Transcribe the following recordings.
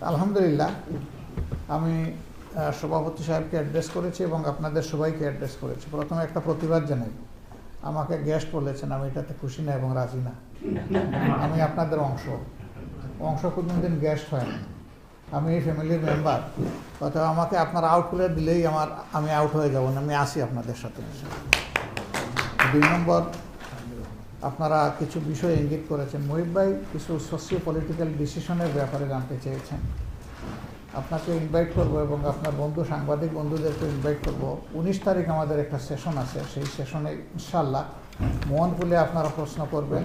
আলহামদুলিল্লাহ, আমি সভাপতি সাহেবকে অ্যাড্রেস করেছি এবং আপনাদের সবাইকে অ্যাড্রেস করেছি। প্রথমে একটা প্রতিবাদ জানাই। আমাকে গেস্ট বলেছেন, আমি এটাতে খুশি না এবং রাজি না। আমি আপনাদের অংশ। অংশ কোনোদিন গেস্ট হয় না। আমি এই ফ্যামিলির মেম্বার অথবা আমাকে আপনার আউট করে দিলেই আমার, আমি আউট হয়ে যাব না, আমি আসি আপনাদের সাথে। দুই নম্বর আপনারা কিছু বিষয় ইঙ্গিত করেছেন। মহিব ভাই কিছু সোশিও পলিটিক্যাল ডিসিশনের ব্যাপারে জানতে চেয়েছেন। আপনাকে ইনভাইট করব এবং আপনার বন্ধু, সাংবাদিক বন্ধুদেরকে ইনভাইট করব। উনিশ তারিখ আমাদের একটা সেশন আছে। সেই সেশনে ইনশাল্লাহ খুলে আপনারা প্রশ্ন করবেন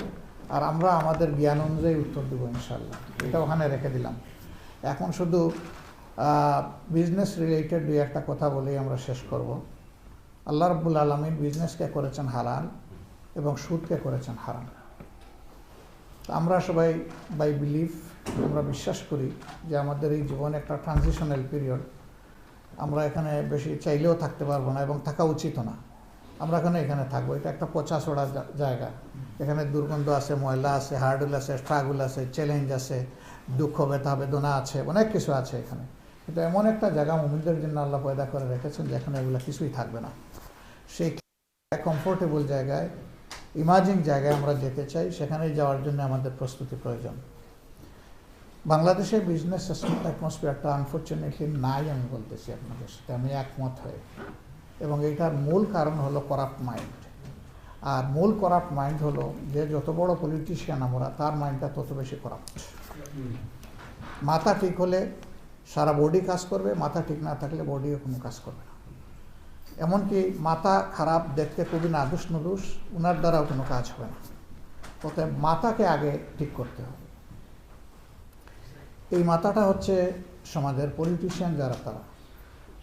আর আমরা আমাদের জ্ঞান অনুযায়ী উত্তর দেবো ইনশাল্লাহ এটা ওখানে রেখে দিলাম। এখন শুধু বিজনেস রিলেটেড দুই একটা কথা বলেই আমরা শেষ করব। আল্লাহ রব্বুল আলমিন বিজনেসকে করেছেন হালাল। এবং সুদকে করেছেন হারাম। আমরা সবাই বাই বিলিভ আমরা বিশ্বাস করি যে আমাদের এই জীবনে একটা ট্রানজিশনাল পিরিয়ড আমরা এখানে বেশি চাইলেও থাকতে পারব না এবং থাকা উচিত না। আমরা এখানে এখানে থাকব? এটা একটা পচা ছড়া জায়গা। এখানে দুর্গন্ধ আছে, ময়লা আছে হার্ডুল আছে স্ট্রাগল আছে চ্যালেঞ্জ আছে, দুঃখ, ব্যথা, বেদনা আছে, অনেক কিছু আছে এখানে। কিন্তু এমন একটা জায়গা মুমিনদের জন্য আল্লাহ পয়দা করে রেখেছেন যেখানে এগুলো কিছুই থাকবে না। সেই কমফোর্টেবল জায়গায় ইমাজিং জায়গায় আমরা যেতে চাই সেখানে যাওয়ার জন্য আমাদের প্রস্তুতি প্রয়োজন। বাংলাদেশের বিজনেস অ্যাটমসফিয়ারটা আনফর্চুনেটলি নাই আমি বলতেছি আপনাদের সাথে, আমি একমত হয়ে। এবং এটার মূল কারণ হলো করাপ্ট মাইন্ড আর মূল করাপ্ট মাইন্ড হলো যে যত বড় পলিটিশিয়ান আমরা, তার মাইন্ডটা তত বেশি করাপ্ট মাথা ঠিক হলে সারা বডি কাজ করবে, মাথা ঠিক না থাকলে বডিও কোনো কাজ করবে এমনকি মাথা খারাপ দেখতে খুবই নাদুস নুদুস ওনার দ্বারাও কোনো কাজ হবে না। অতএব মাথাকে আগে ঠিক করতে হবে। এই মাথাটা হচ্ছে সমাজের পলিটিশিয়ান যারা তারা।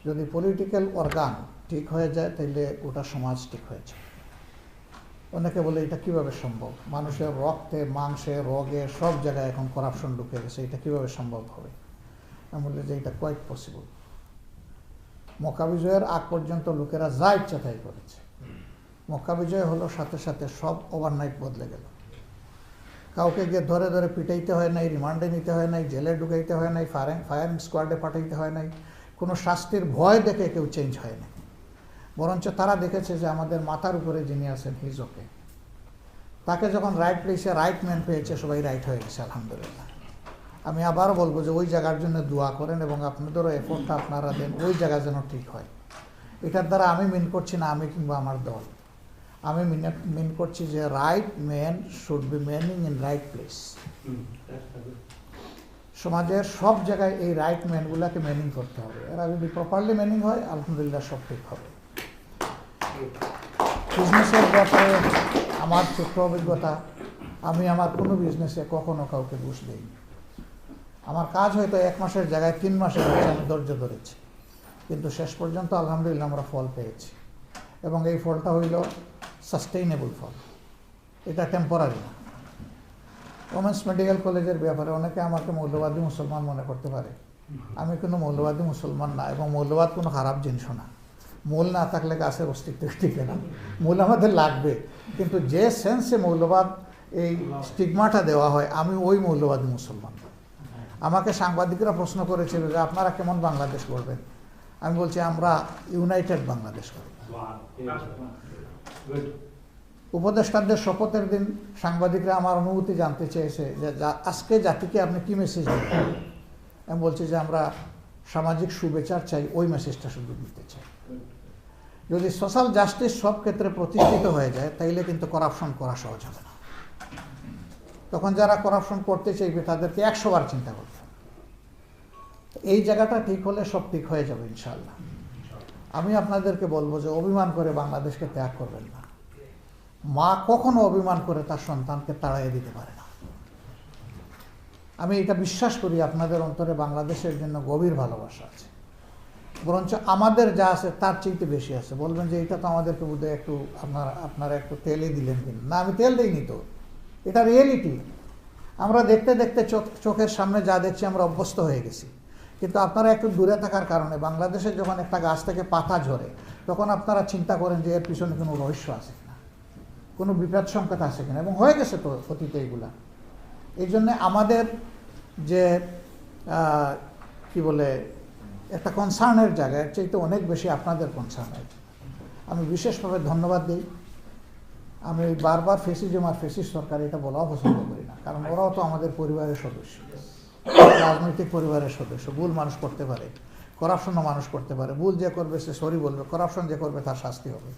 যদি পলিটিক্যাল অর্গান ঠিক হয়ে যায় তাহলে ওটা সমাজ ঠিক হয়ে যায় অনেকে বলে, এটা কীভাবে সম্ভব? মানুষের রক্তে, মাংসে, রোগে সব জায়গায় এখন করাপশন ঢুকে গেছে। এটা কীভাবে সম্ভব হবে? আমি বলি যে, এটা কোয়াইট পসিবল মক্কা বিজয়ের আগ পর্যন্ত লোকেরা যা ইচ্ছা তাই করেছে। মক্কা বিজয় হলো সাথে সাথে সব ওভারনাইট বদলে গেল। কাউকে গিয়ে ধরে ধরে পিটাইতে হয় নাই, রিমান্ডে নিতে হয় নাই, জেলে ঢুকাইতে হয় নাই, ফায়ারিং ফায়ারিং স্কোয়াডে পাঠাইতে হয় নাই, কোনো শাস্তির ভয় দেখে কেউ চেঞ্জ হয় না বরঞ্চ তারা দেখেছে যে আমাদের মাথার উপরে যিনি আছেন হিজ ওকে তাকে যখন রাইট প্লেসে রাইট ম্যান পেয়েছে, সবাই রাইট হয়ে গেছে, আলহামদুলিল্লাহ। আমি আবার বলব যে ওই জায়গার জন্য দোয়া করেন এবং আপনাদেরও এফোর্টটা আপনারা দেন ওই জায়গা যেন ঠিক হয়। এটার দ্বারা আমি মিন করছি না আমি কিংবা আমার দল। আমি মিন করছি যে right man should be manning in right place সমাজের সব জায়গায় এই রাইট ম্যানগুলোকে ম্যানিং করতে হবে। এরা যদি প্রপারলি ম্যানিং হয় আলহামদুলিল্লাহ সব ঠিক হবে। বিজনেসের ব্যাপারে আমার ছোট্ট অভিজ্ঞতা আমি আমার কোনো বিজনেসে কখনো কাউকে ঘুষ দিইনি। আমার কাজ হয়তো এক মাসের জায়গায় তিন মাসের আমি ধৈর্য ধরেছি। কিন্তু শেষ পর্যন্ত আলহামদুলিল্লাহ আমরা ফল পেয়েছি। এবং এই ফলটা হইল সাস্টেইনেবল ফল। এটা টেম্পোরারি না। ওমেন্স মেডিকেল কলেজের ব্যাপারে অনেকে আমাকে মৌলবাদী মুসলমান মনে করতে পারে। আমি কোনো মৌলবাদী মুসলমান না এবং মৌলবাদ কোনো খারাপ জিনিসও না। মূল না থাকলে গাছের অস্তিত্ব টিকে না। মূল আমাদের লাগবে। কিন্তু যে সেন্সে মৌলবাদ এই স্টিগমাটা দেওয়া হয়, আমি ওই মৌলবাদী মুসলমান। আমাকে সাংবাদিকরা প্রশ্ন করেছিল যে আপনারা কেমন বাংলাদেশ করবেন আমি বলছি, আমরা ইউনাইটেড বাংলাদেশ করব। উপদেষ্টাদের শপথের দিন সাংবাদিকরা আমার অনুভূতি জানতে চেয়েছে যে আজকে জাতিকে আপনি কি মেসেজ দেবেন? আমি বলছি যে আমরা সামাজিক শুভেচ্ছার চাই, ওই মেসেজটা শুধু দিতে চাই। যদি সোশ্যাল জাস্টিস সব ক্ষেত্রে প্রতিষ্ঠিত হয়ে যায়, তাইলে কিন্তু করাপশন করা সহজ হবে তখন যারা করাপশন করতে চাইবে, তাদেরকে একশো বার চিন্তা করতে এই জায়গাটা ঠিক হলে সব ঠিক হয়ে যাবে ইনশাল্লাহ আমি আপনাদেরকে বলব যে, অভিমান করে বাংলাদেশকে ত্যাগ করবেন না। মা কখনো অভিমান করে তার সন্তানকে তাড়াইয়ে দিতে পারে না। আমি এটা বিশ্বাস করি, আপনাদের অন্তরে বাংলাদেশের জন্য গভীর ভালোবাসা আছে। বরঞ্চ আমাদের যা আছে, তার চেয়ে বেশি আছে। বলবেন যে এটা তো আমাদেরকে বোধহয় একটু আপনারা আপনারা একটু তেলে দিলেন কিন্তু না, আমি তেল দিইনি তো। এটা রিয়েলিটি আমরা দেখতে দেখতে চোখ, চোখের সামনে যা দেখছি, আমরা অভ্যস্ত হয়ে গেছি। কিন্তু আপনারা একটু দূরে থাকার কারণে, বাংলাদেশে যখন একটা গাছ থেকে পাতা ঝরে, তখন আপনারা চিন্তা করেন যে এর পিছনে কোনো রহস্য আছে কিনা। কোনো বিপদ সংকেত আছে কিনা। এবং হয়ে গেছে তো অতীতে এইগুলা এই জন্যে আমাদের যে কি বলে, একটা কনসার্নের জায়গা, এর চাইতে অনেক বেশি আপনাদের কনসার্নের আমি বিশেষভাবে ধন্যবাদ দিই। আমি বারবার ফেসিজম আর ফেসিস সরকার, এটা বলাও পছন্দ করি না। কারণ ওরাও তো আমাদের পরিবারের সদস্য। রাজনৈতিক পরিবারের সদস্য। ভুল মানুষ করতে পারে করাপশনও মানুষ করতে পারে। ভুল যে করবে সে সরি বলবে করাপশন যে করবে তার শাস্তি হবে।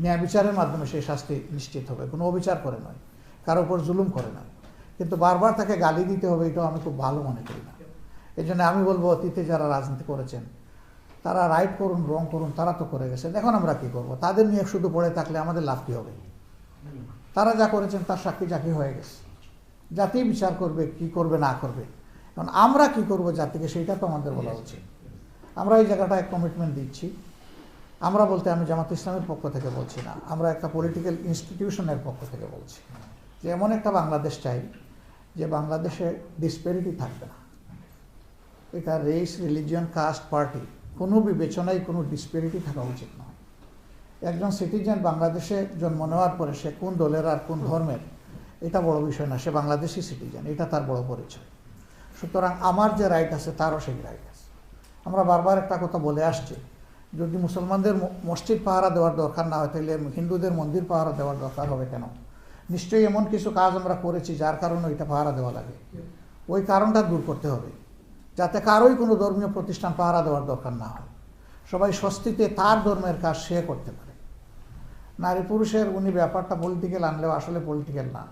ন্যায় বিচারের মাধ্যমে সেই শাস্তি নিশ্চিত হবে। কোনো অবিচার করে নয়, কারও উপর জুলুম করে না কিন্তু বারবার তাকে গালি দিতে হবে, এটাও আমি খুব ভালো মনে করি না। এই জন্য আমি বলব, অতীতে যারা রাজনীতি করেছেন, তারা রাইট করুন রং করুন, তারা তো করে গেছেন। এখন আমরা কি করব? তাদের নিয়ে শুধু পড়ে থাকলে আমাদের লাভ কী হবে? তারা যা করেছেন তার সাক্ষী জাকি হয়ে গেছে। জাতি বিচার করবে কি করবে না করবে। এখন আমরা কি করব জাতিকে সেইটা তো আমাদের বলা উচিত। আমরা এই জায়গাটায় কমিটমেন্ট দিচ্ছি। আমরা বলতে আমি জামাত ইসলামের পক্ষ থেকে বলছি না আমরা একটা পলিটিক্যাল ইনস্টিটিউশনের পক্ষ থেকে বলছি। যে এমন একটা বাংলাদেশ চাই যে বাংলাদেশে ডিসপেরিটি থাকবে না। এটা রেস রিলিজিয়ন কাস্ট পার্টি কোনো বিবেচনায় কোনো ডিসপেরিটি থাকা উচিত নয়। একজন সিটিজেন বাংলাদেশে জন্ম নেওয়ার পরে সে কোন দলের আর কোন ধর্মের, এটা বড় বিষয় না, সে বাংলাদেশি সিটিজেন, এটা তার বড় পরিচয়। সুতরাং আমার যে রাইট আছে, তারও সেই রাইট আছে। আমরা বারবার একটা কথা বলে আসছি, যদি মুসলমানদের মসজিদ পাহারা দেওয়ার দরকার না হয় তাহলে হিন্দুদের মন্দির পাহারা দেওয়ার দরকার হবে কেন? নিশ্চয়ই এমন কিছু কাজ আমরা করেছি যার কারণে ওইটা পাহারা দেওয়া লাগে। ওই কারণটা দূর করতে হবে, যাতে কারোই কোনো ধর্মীয় প্রতিষ্ঠান পাহারা দেওয়ার দরকার না হয়। সবাই স্বস্তিতে তার ধর্মের কাজ সে করতে পারে। নারী পুরুষের উনি ব্যাপারটা পলিটিক্যাল আনলেও আসলে পলিটিক্যাল না।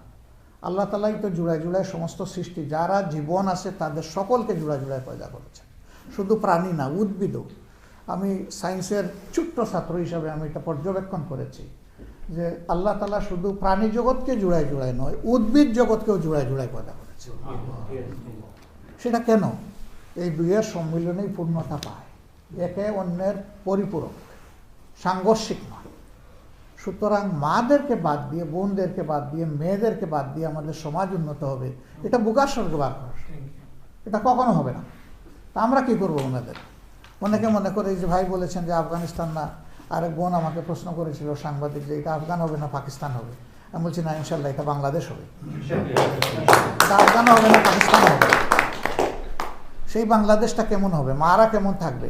আল্লাহ তালাই তো জুড়ায় জুড়ায় সমস্ত সৃষ্টি, যারা জীবন আছে তাদের সকলকে জুড়ায় জুড়ায় পয়দা করেছেন। শুধু প্রাণী না উদ্ভিদও আমি সায়েন্সের ছোট্ট ছাত্র হিসাবে আমি এটা পর্যবেক্ষণ করেছি যে আল্লাহ তালা শুধু প্রাণী জগৎকে জুড়ায় জুড়ায় নয়, উদ্ভিদ জগৎকেও জুড়ায় জুড়ায় পয়দা করেছে সেটা কেন? এই দুইয়ের সম্মিলনেই পূর্ণতা পায়। একে অন্যের পরিপূরক, সাংঘর্ষিক নয়। সুতরাং মাদেরকে বাদ দিয়ে, বোনদেরকে বাদ দিয়ে, মেয়েদেরকে বাদ দিয়ে আমাদের সমাজ উন্নত হবে। এটা বুকার স্বর্গবার এটা কখনো হবে না। তা আমরা কি করব ওনাদের? অনেকে মনে করে যে ভাই বলেছেন যে আফগানিস্তান না। আরেক বোন আমাকে প্রশ্ন করেছিল সাংবাদিক যে এটা আফগান হবে না, পাকিস্তান হবে? আমি বলছি, না, ইনশাল্লাহ, এটা বাংলাদেশ হবে। এটা আফগানও হবে না, পাকিস্তান হবে? সেই বাংলাদেশটা কেমন হবে? মারা কেমন থাকবে?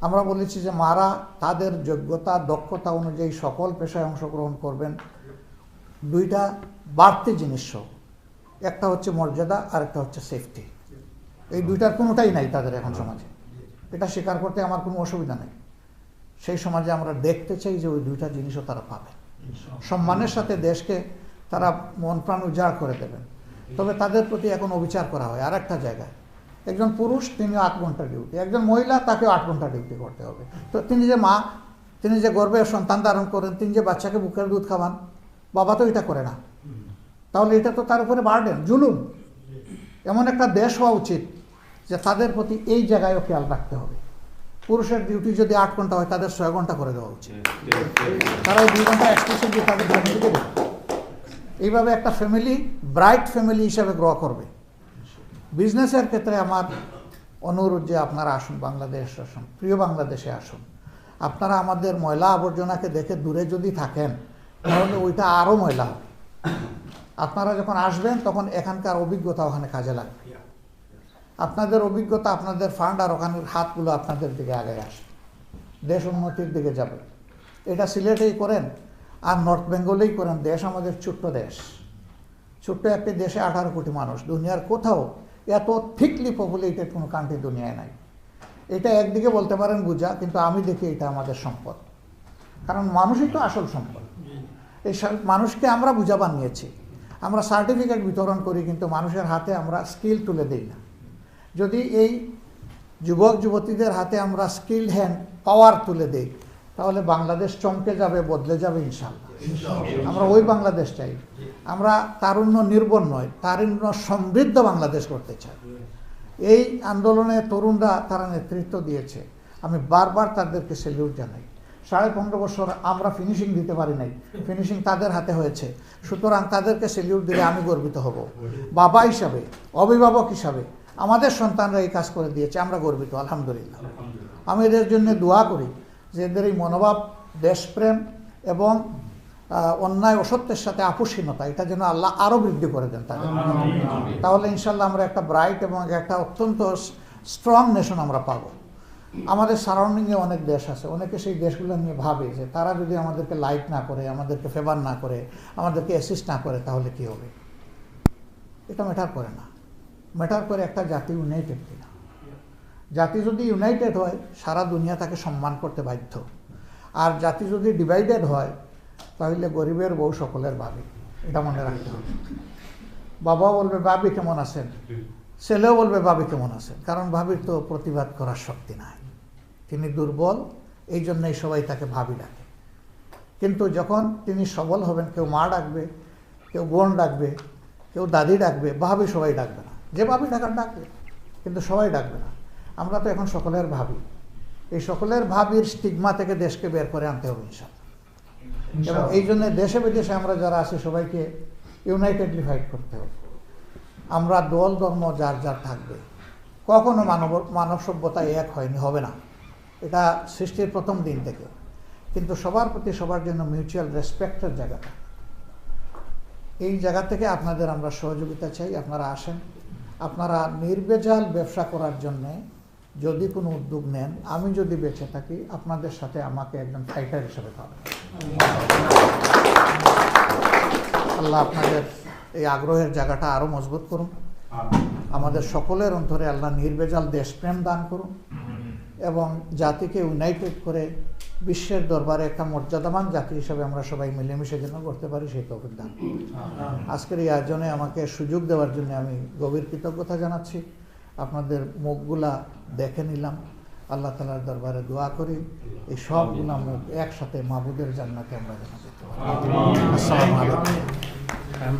আমরা বলেছি যে মারা তাদের যোগ্যতা, দক্ষতা অনুযায়ী সকল পেশায় অংশগ্রহণ করবেন। দুইটা বাড়তি জিনিস একটা হচ্ছে মর্যাদা আর একটা হচ্ছে সেফটি এই দুইটার কোনোটাই নাই তাদের এখন সমাজে। এটা স্বীকার করতে আমার কোনো অসুবিধা নেই। সেই সমাজে আমরা দেখতে চাই যে ওই দুইটা জিনিসও তারা পাবে। সম্মানের সাথে দেশকে তারা মন প্রাণ উজাড় করে দেবেন। তবে তাদের প্রতি এখন অবিচার করা হয়। আর একটা জায়গায় একজন পুরুষ, তিনি আট ঘণ্টা ডিউটি। একজন মহিলা, তাকেও আট ঘণ্টা ডিউটি করতে হবে। তো তিনি যে মা, তিনি যে গর্ভে সন্তান ধারণ করেন, তিনি যে বাচ্চাকে বুকের দুধ খাওয়ান, বাবা তো এটা করে না। তাহলে এটা তো তার উপরে বার্ডেন, জুলুম। এমন একটা দেশ হওয়া উচিত যে তাদের প্রতি এই জায়গায়ও খেয়াল রাখতে হবে। পুরুষের ডিউটি যদি আট ঘণ্টা হয়, তাদের ছয় ঘণ্টা করে দেওয়া উচিত। তারা দুই ঘণ্টা এক্সটেনশন দিয়ে তাদের এইভাবে একটা ফ্যামিলি ব্রাইট ফ্যামিলি হিসাবে গ্রো করবে। বিজনেসের ক্ষেত্রে আমার অনুরোধ যে আপনারা আসুন বাংলাদেশ আসুন, প্রিয় বাংলাদেশে আসুন। আপনারা আমাদের ময়লা আবর্জনাকে দেখে দূরে যদি থাকেন, তাহলে ওইটা আরও ময়লা আপনারা যখন আসবেন, তখন এখানকার অভিজ্ঞতা ওখানে কাজে লাগবে। আপনাদের অভিজ্ঞতা, আপনাদের ফান্ড আর ওখানের হাতগুলো আপনাদের দিকে আগে আসে দেশ উন্নতির দিকে যাবে। এটা সিলেটেই করেন, আর নর্থ বেঙ্গলেই করেন। দেশ আমাদের ছোট্ট দেশ। ছোট্ট একটি দেশে আঠারো কোটি মানুষ। দুনিয়ার কোথাও এত থিকলি পপুলেটেড কোনো কান্ট্রি দুনিয়ায় নাই। এটা একদিকে বলতে পারেন বুঝা কিন্তু আমি দেখি এটা আমাদের সম্পদ। কারণ মানুষই তো আসল সম্পদ। এই মানুষকে আমরা বুঝা বানিয়েছি। আমরা সার্টিফিকেট বিতরণ করি কিন্তু মানুষের হাতে আমরা স্কিল তুলে দিই না। যদি এই যুবক যুবতীদের হাতে আমরা স্কিল হ্যান্ড পাওয়ার তুলে দিই তাহলে বাংলাদেশ চমকে যাবে বদলে যাবে ইনশাল্লাহ আমরা ওই বাংলাদেশ চাই। আমরা তারুণ্য নির্ভর নয়, তারুণ্য সমৃদ্ধ বাংলাদেশ করতে চাই। এই আন্দোলনে তরুণরা তারা নেতৃত্ব দিয়েছে। আমি বারবার তাদেরকে সেলিউট জানাই। সাড়ে পনেরো বছর আমরা ফিনিশিং দিতে পারি নাই। ফিনিশিং তাদের হাতে হয়েছে। সুতরাং তাদেরকে সেলিউট দিলে আমি গর্বিত হব। বাবা হিসাবে, অভিভাবক হিসাবে আমাদের সন্তানরা এই কাজ করে দিয়েছে, আমরা গর্বিত, আলহামদুলিল্লাহ। আমি এদের জন্য দোয়া করি যে এদের এই মনোভাব, দেশপ্রেম এবং অন্যায় অসত্যের সাথে আপোষহীনতা, এটা যেন আল্লাহ আরও বৃদ্ধি করে দেন তাদের। তাহলে ইনশাল্লাহ আমরা একটা ব্রাইট এবং একটা অত্যন্ত স্ট্রং নেশন আমরা পাবো। আমাদের সারাউন্ডিংয়ে অনেক দেশ আছে, অনেকে সেই দেশগুলো নিয়ে ভাবে যে তারা যদি আমাদেরকে লাইক না করে, আমাদেরকে ফেভার না করে, আমাদেরকে অ্যাসিস্ট না করে, তাহলে কি হবে? এটা ম্যাটার করে না। ম্যাটার করে একটা জাতি ইউনাইটেড কিনা। জাতি যদি ইউনাইটেড হয়, সারা দুনিয়া তাকে সম্মান করতে বাধ্য। আর জাতি যদি ডিভাইডেড হয় তাহলে গরিবের বউ সকলের ভাবি। এটা মনে রাখতে হবে। বাবা বলবে, ভাবি কেমন আছেন? ছেলেও বলবে, ভাবি কেমন আছেন? কারণ ভাবির তো প্রতিবাদ করার শক্তি নাই। তিনি দুর্বল, এই জন্যই সবাই তাকে ভাবি ডাকে। কিন্তু যখন তিনি সবল হবেন, কেউ মা ডাকবে, কেউ বোন ডাকবে, কেউ দাদি ডাকবে, ভাবি সবাই ডাকবে না। যে ভাবি ডাকার ডাকবে, কিন্তু সবাই ডাকবে না। আমরা তো এখন সকলের ভাবি। এই সকলের ভাবির স্টিগমা থেকে দেশকে বের করে আনতে হবে ইনশাল্লাহ এবং এই জন্য দেশে বিদেশে আমরা যারা আছি, সবাইকে ইউনাইটেডলি ফাইট করতে হবে। আমরা দল, ধর্ম, যার যার থাকবে। কখনো মানব মানব সভ্যতা এক হয়নি, হবে না। এটা সৃষ্টির প্রথম দিন থেকে। কিন্তু সবার প্রতি সবার জন্য মিউচুয়াল রেসপেক্টের জায়গাটা। এই জায়গা থেকে আপনাদের আমরা সহযোগিতা চাই, আপনারা আসেন। আপনারা নির্বেজাল ব্যবসা করার জন্যে যদি কোনো উদ্যোগ নেন, আমি যদি বেঁচে থাকি, আপনাদের সাথে আমাকে একজন ফাইটার হিসেবে পাবেন। আল্লাহ আপনাদের এই আগ্রহের জায়গাটা আরও মজবুত করুন। আমাদের সকলের অন্তরে আল্লাহ নির্বেজাল দেশপ্রেম দান করুন এবং জাতিকে ইউনাইটেড করে বিশ্বের দরবারে একটা মর্যাদাবান জাতি হিসেবে আমরা সবাই মিলেমিশে যেন করতে পারি সেই তৌফিক দান আজকের এই আয়োজনে আমাকে সুযোগ দেওয়ার জন্য আমি গভীর কৃতজ্ঞতা জানাচ্ছি। আপনাদের মুখগুলা দেখে নিলাম। আল্লাহ তালার দরবারে দোয়া করি এই সব মুখ একসাথে মাহবুদের জান্নাতে আমরা যেন যেতে পারি। আসসালামু আলাইকুম।